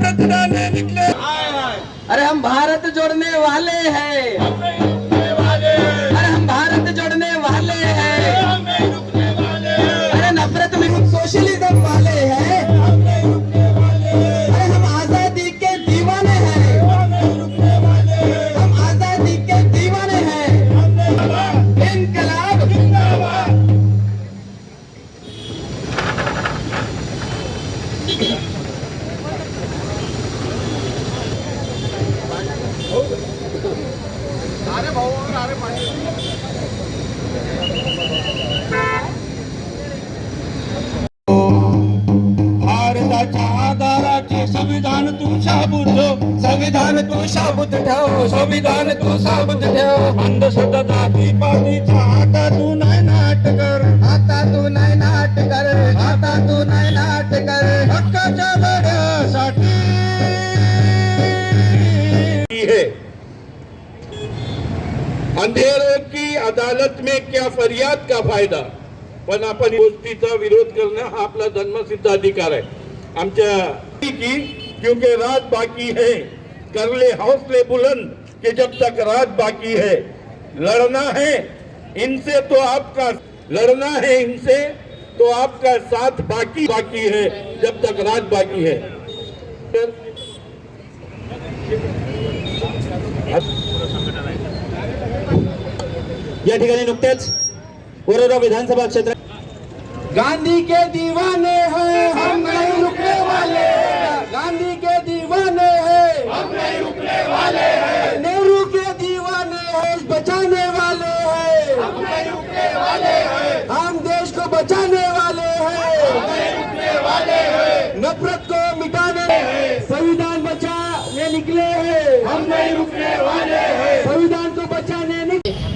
பிரச்சனை. भारताच्या आधाराचे संविधान तू शाबूत संविधान तू शाबूत ठेव. संविधान तू शाबूत ठेव. अंधश्रद्धा जाती पातीच्या आता तू नाही नाटकर आता तू नाही नाटकर आता तू नाही नाट अंधेरों की अदालत में क्या फरियाद का फ़ायदा? पण आपण गोष्टीचा विरोध करणं हा आपला जन्मसिद्ध अधिकार आहे. आमच्या की, क्योंकि रात बाकी है कर ले हौसले बुलंद कि जब तक रात बाकी है, लड़ना है, इनसे तो आपका, लड़ना है इनसे तो आपका साथ बाकी बाकी है, जब तक रात बाकी है। या ठिकाणी नुकतेच कोरेगाव विधानसभा क्षेत्र गांधी के दीवाने हैं हम नहीं रुकने वाले गांधी के दीवाने हैं हम नहीं रुकने वाले हैं। नेहरू के दीवाने हैं बचाने वाले हैं। हम नहीं रुकने वाले हैं। हम देश को बचाने वाले हैं। हम नहीं रुकने वाले हैं। नफरत को मिटाने संविधान बचाने निकले हैं। हम नहीं रुकने वाले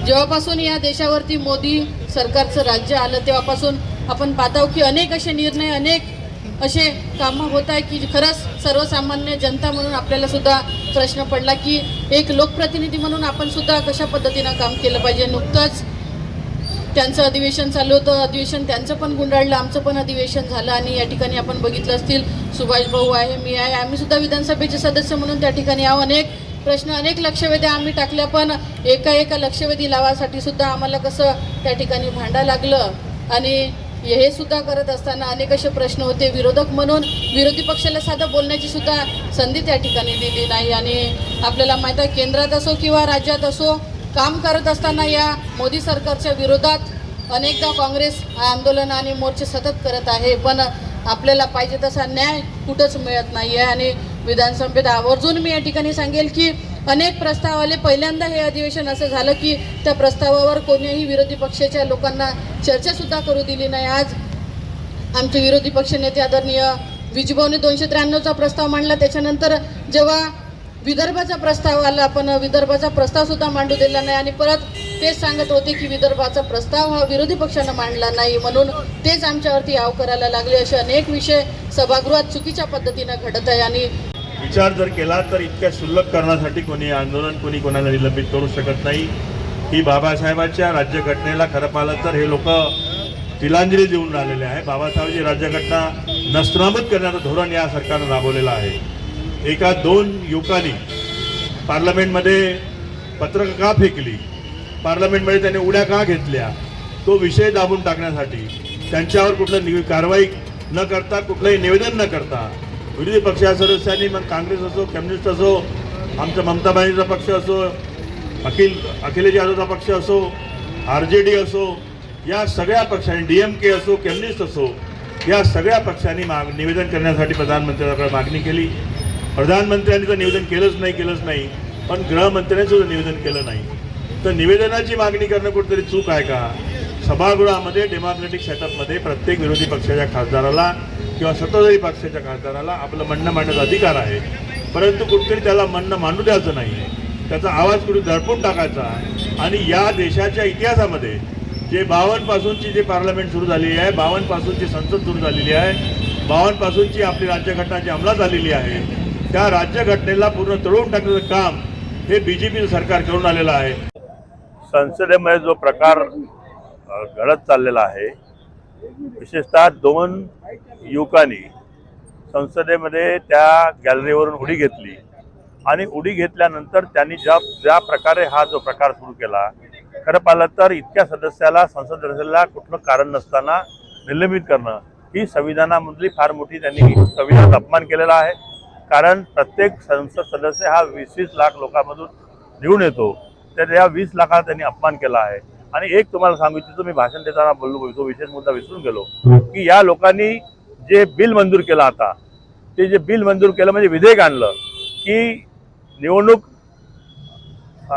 जेव्हापासून या देशावरती मोदी सरकारचं राज्य आलं तेव्हापासून आपण पाहतो की अनेक असे निर्णय अनेक असे कामं होत आहे की खरंच सर्वसामान्य जनता म्हणून आपल्याला सुद्धा प्रश्न पडला की एक लोकप्रतिनिधी म्हणून आपण सुद्धा कशा पद्धतीनं काम केलं पाहिजे? नुकतंच त्यांचं अधिवेशन चालू होतं. अधिवेशन त्यांचं पण गुंडाळलं आमचं पण अधिवेशन झालं आणि या ठिकाणी आपण बघितलं असतील सुभाष भाऊ आहे मी आहे. आम्ही सुद्धा विधानसभेचे सदस्य म्हणून त्या ठिकाणी आहो अनेक प्रश्न अनेक लक्षवेधी आम्ही टाकल्या पण एका एका लक्षवेधी लावासाठी सुद्धा आम्हाला कसं त्या ठिकाणी भांडा लागलं? आणि हे सुद्धा करत असताना अनेक असे प्रश्न होते. विरोधक म्हणून विरोधी पक्षाला साधं बोलण्याची सुद्धा संधी त्या ठिकाणी दिली नाही. आणि आपल्याला माहीत आहे केंद्रात असो किंवा राज्यात असो काम करत असताना या मोदी सरकारच्या विरोधात अनेकदा काँग्रेस आंदोलन आणि मोर्चे सतत करत आहे. पण आपल्याला पाहिजे तसा न्याय कुठंच मिळत नाही आहे आणि विधानसभेत आवर्जून मी या ठिकाणी सांगेल की अनेक प्रस्ताव आले पहिल्यांदा हे अधिवेशन असं झालं की त्या प्रस्तावावर कोणीही विरोधी पक्षाच्या लोकांना चर्चासुद्धा करू दिली नाही. आज आमचे विरोधी पक्षनेते आदरणीय विजभाऊने दोनशे त्र्याण्णवचा प्रस्ताव मांडला. त्याच्यानंतर जेव्हा विदर्भाचा प्रस्ताव आला आपण विदर्भाचा प्रस्तावसुद्धा मांडू दिला नाही आणि परत तेच सांगत होते की विदर्भाचा प्रस्ताव हा विरोधी पक्षानं मांडला नाही म्हणून तेच आमच्यावरती आव करायला लागले असे अनेक विषय सभागृहात चुकीच्या पद्धतीनं घडत आहे आणि विचार जर केला तर इतक्या शुल्लक करण्यासाठी कोणी आंदोलन कोणी कोणाला निलंबित करू शकत नाही. ही बाबासाहेबांच्या राज्यघटनेला खरं पाहिलं तर हे लोक तिलांजली देऊन राहिलेले आहे. बाबासाहेबांची राज्यघटना नस्तनाबूत करण्याचं धोरण या सरकारनं राबवलेलं आहे. एका दोन युवकांनी पार्लमेंटमध्ये पत्रकं का फेकली? पार्लमेंटमध्ये त्याने उड्या का घेतल्या? तो विषय दाबून टाकण्यासाठी त्यांच्यावर कुठलं नि कारवाई न करता कुठलंही निवेदन न करता विरोधी पक्षाच्या सदस्यांनी मग काँग्रेस असो कम्युनिस्ट असो आमचा ममता बॅनर्जीचा पक्ष असो अखिल अखिलेश यादवचा पक्ष असो आर जे डी असो या सगळ्या पक्षांनी डी एम के असो कम्युनिस्ट असो या सगळ्या पक्षांनी माग निवेदन करण्यासाठी प्रधानमंत्र्यांकडे मागणी केली. प्रधानमंत्र्यांनी तर निवेदन केलंच नाही केलंच नाही पण गृहमंत्र्यांनी सुद्धा निवेदन केलं नाही. तर निवेदनाची मागणी करणं कुठेतरी चूक आहे का? सभागृहामध्ये डेमोक्रेटिक सेटअपमध्ये प्रत्येक विरोधी पक्षाच्या खासदाराला किंवा सत्ताधारी पक्षाच्या खासदाराला आपलं म्हणणं मांडण्याचा अधिकार आहे. परंतु कुठेतरी त्याला म्हणणं मांडू द्यायचं नाही त्याचा आवाज कुठे दडपून टाकायचा आणि या देशाच्या इतिहासामध्ये जे बावनपासूनची जे पार्लमेंट सुरू झालेली आहे बावनपासूनची संसद सुरू झालेली आहे बावनपासूनची आपली राज्यघटना जी अंमलात झालेली आहे त्या राज्यघटनेला पूर्ण तळवून टाकण्याचं काम हे बी जे पीचं सरकार करून आलेलं आहे. संसदेमध्ये जो प्रकार घडत चाललेला आहे विशेषतः दोन युवकांनी संसदेमध्ये त्या गॅलरीवरून उडी घेतली. आणि उडी घेतल्यानंतर त्यांनी ज्या ज्या प्रकारे हा जो प्रकार सुरू केला खरं पाहिलं तर इतक्या सदस्याला संसद सदस्याला कुठलं कारण नसताना निलंबित करणं ही संविधानामधली फार मोठी त्यांनी संविधानात अपमान केलेला आहे. कारण प्रत्येक संसद सदस्य हा वीस वीस लाख लोकांमधून निवडून येतो. तर या वीस लाखाला त्यांनी अपमान केला आहे. आणि एक तुम्हाला सांगू इच्छितो मी भाषण देताना बोललो तो विशेष मुद्दा विसरून गेलो की या लोकांनी जे बिल मंजूर केला आता ते जे बिल मंजूर केलं म्हणजे विधेयक आणलं की निवडणूक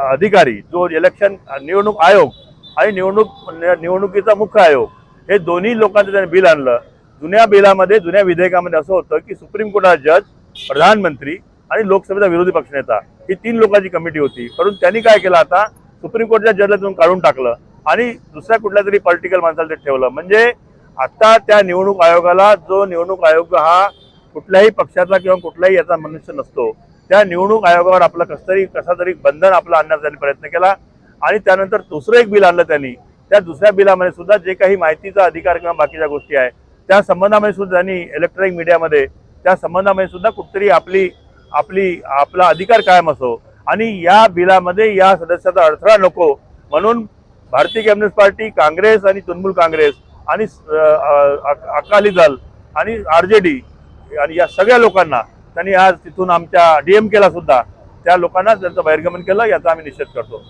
अधिकारी जो इलेक्शन निवडणूक आयोग आणि निवडणूक निवडणुकीचा मुख्य आयोग हे दोन्ही लोकांचं त्याने बिल आणलं. जुन्या बिलामध्ये जुन्या विधेयकामध्ये असं होतं की सुप्रीम कोर्टाचा जज प्रधानमंत्री आणि लोकसभेचा विरोधी पक्षनेता ही तीन लोकांची कमिटी होती. म्हणून त्यांनी काय केलं आता? सुप्रीम कोर्टच्या जजला काढून टाकलं आणि दुसऱ्या कुठल्या तरी पॉलिटिकल माणसाला ते ठेवलं. म्हणजे आता त्या निवडणूक आयोगाला जो निवडणूक आयोग हा कुठल्याही पक्षाचा किंवा कुठलाही याचा मनुष्य नसतो त्या निवडणूक आयोगावर आपलं कसतरी कसा तरी बंधन आपलं आणण्याचा त्यांनी प्रयत्न केला आणि त्यानंतर दुसरं एक बिल आणलं त्यांनी. त्या दुसऱ्या बिलामध्ये सुद्धा जे काही माहितीचा अधिकार किंवा बाकीच्या गोष्टी आहे त्या संबंधामध्ये सुद्धा त्यांनी इलेक्ट्रॉनिक मीडियामध्ये त्या संबंधामध्ये सुद्धा कुठतरी आपली आपली आपला अधिकार कायम असो. आणि या बिलामध्ये या सदस्याचा अडथळा नको. म्हणून भारतीय कम्युनिस्ट पार्टी काँग्रेस आणि तृणमूल काँग्रेस आणि अकाली दल आणि आर जे डी आणि या सगळ्या लोकांना त्यांनी आज तिथून आमच्या डीएमकेला सुद्धा त्या लोकांना त्यांचं बहिर्गमन केलं याचा आम्ही निषेध करतो.